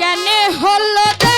কেন হলো